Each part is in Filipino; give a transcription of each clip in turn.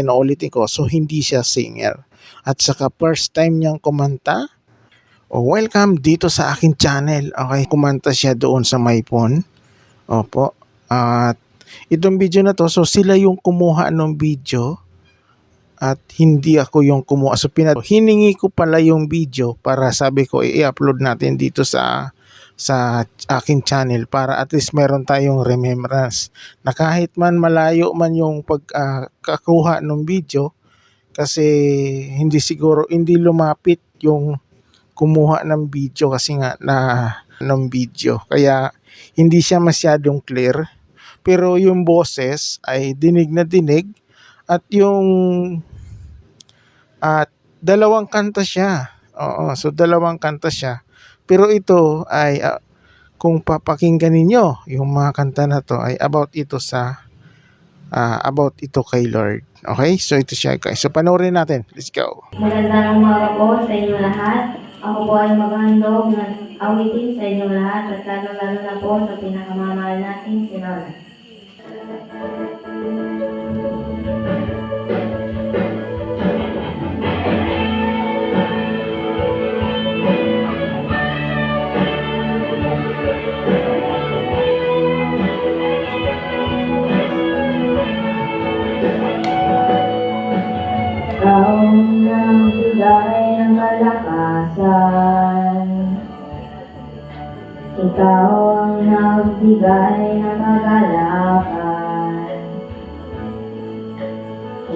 Inuulitin ko, so hindi siya singer. At saka first time niyang kumanta, oh, welcome dito sa akin channel. Okay, kumanta siya doon sa my phone. Opo. At itong video na to, so sila yung kumuha ng video at hindi ako yung kumuha. So pinat hiningi ko pala yung video para sabi ko i-upload natin dito sa sa akin channel para at least meron tayong remembrance na kahit man malayo man yung pagkakuha ng video kasi hindi siguro hindi lumapit yung kumuha ng video kasi nga na ng video kaya hindi siya masyadong clear pero yung boses ay dinig na dinig at yung at dalawang kanta siya. Oo, so dalawang kanta siya. Pero ito ay ah, kung papakinggan ninyo yung mga kanta na to ay about ito sa ah, about ito kay Lord. Okay? So ito siya guys. So panoorin natin. Let's go. Magandang umaga po sa inyo lahat. Ako po ay maghandog ng awitin sa inyo lahat at lalo-lalo na po sa pinakamamahal nating si Lola.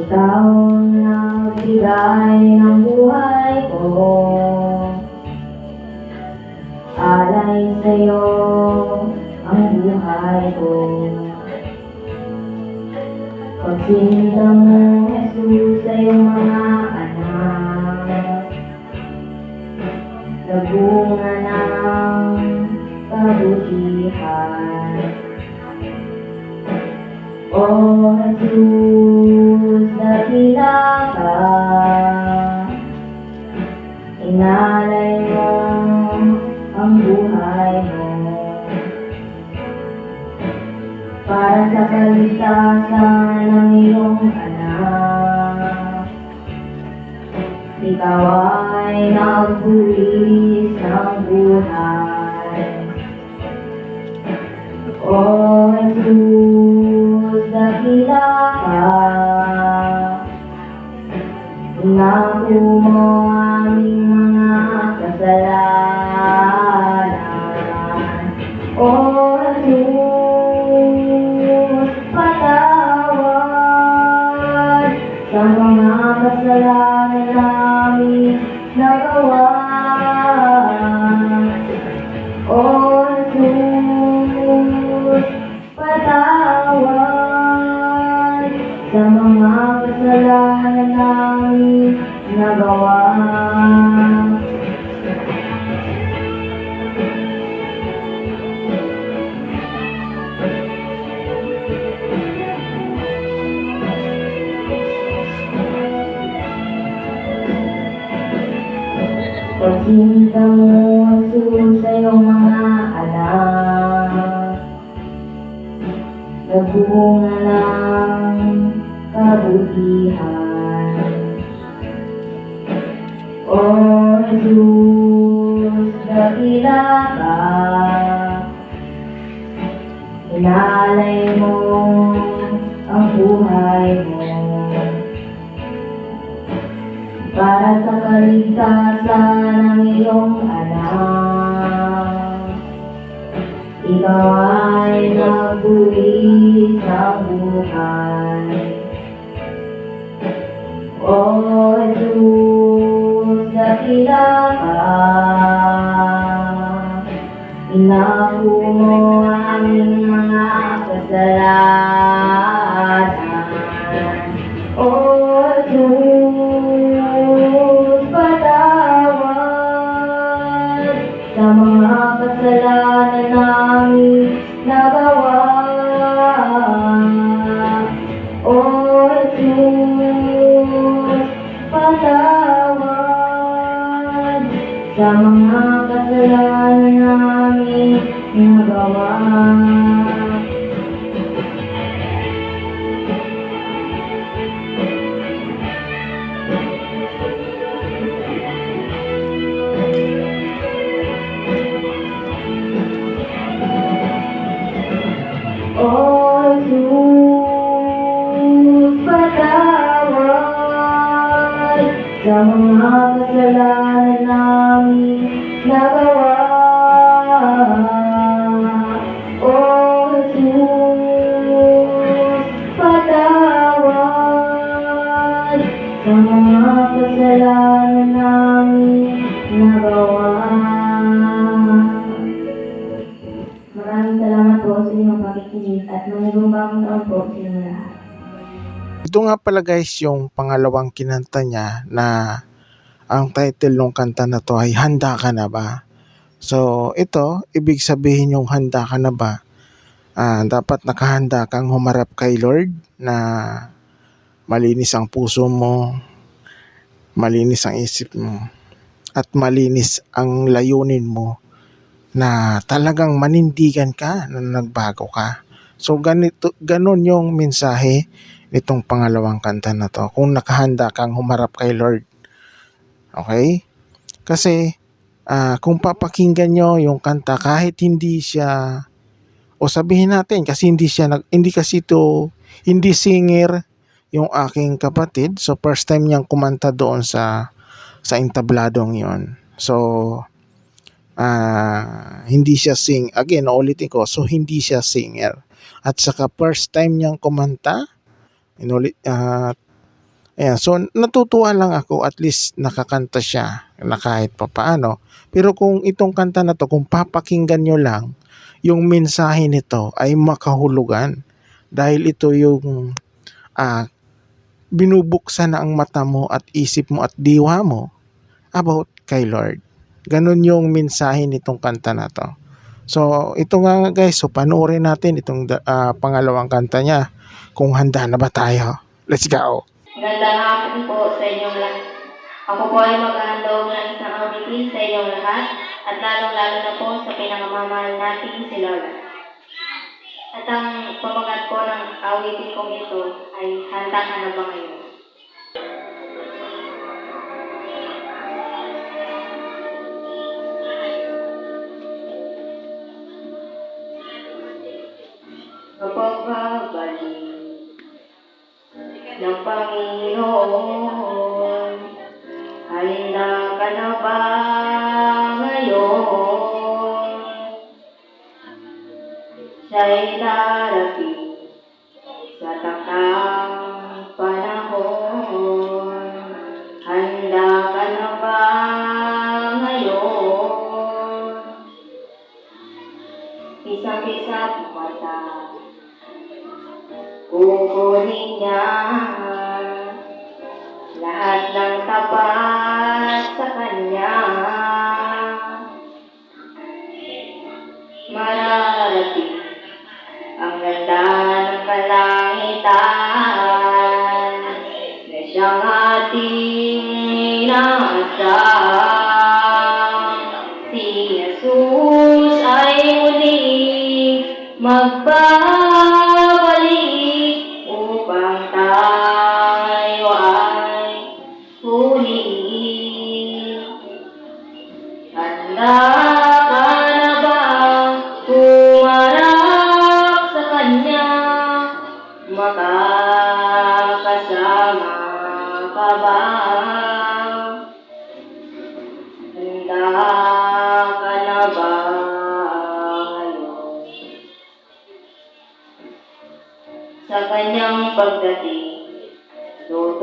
Ikaw ang nagbigay ng buhay ko. Alay sa'yo ang buhay ko. Pagsinta mo, Jesus, sa iyong mga anak. Nagbunga ng kabutihan. O Jesus, dakila ka. Inalay ang buhay mo para sa kaligtasan ng iyong anak. Ikaw ay nagbulis ng buhay. O Inaku mo aming mga kasalanan. Pagsinta mo Jesus sa iyong mga anak Nagbunga ng kabutihan. O Jesus, dakila ka Inalay mo ang buhay mo kaligtasan ng iyong anak. Ikaw ay nagbuwis ng buhay. O Jesus, dakila ka. Inaku sa mga kasalanan namin nagawa. Oh, Jesus, patawad sa mga Ito nga pala guys yung pangalawang kinanta niya na ang title ng kanta na to ay Handa Ka Na Ba? So ito, ibig sabihin yung handa ka na ba? Ah, dapat nakahanda kang humarap kay Lord na malinis ang puso mo, malinis ang isip mo, at malinis ang layunin mo na talagang manindigan ka na nagbago ka. So ganito, ganon yung mensahe nitong pangalawang kanta na to. Kung nakahanda kang humarap kay Lord. Okay? Kasi ah, kung papakinggan nyo yung kanta kahit hindi siya o sabihin natin kasi hindi siya nag, hindi kasi to hindi singer yung aking kapatid. So first time niyang kumanta doon sa sa entabladong yon. So ah hindi siya sing again ulitin ko so hindi siya singer at saka first time niyang kumanta inulit ah ayan so natutuwa lang ako at least nakakanta siya na kahit papaano pero kung itong kanta na to kung papakinggan nyo lang yung mensahe nito ay makahulugan dahil ito yung ah binubuksan na ang mata mo at isip mo at diwa mo about kay Lord. Ganon yung mensahe nitong kanta na to. So, ito nga guys, so panoorin natin itong ah, pangalawang kanta niya. Kung handa na ba tayo? Let's go! Magandang hapon po sa inyong lahat. Ako po ay maghahandog ng isang awitin sa inyong lahat at lalong-lalo na po sa pinakamamahal natin si Lola. At ang pamagat po ng awitin kong ito ay handa ka na ba ngayon? Darating sa takang panahon. Handa ka na ba ngayon? Isang-isang mata Kukunin niya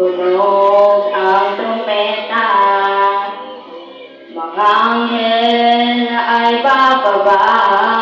tutunog ang trumpeta. Mga anghel ay bababa.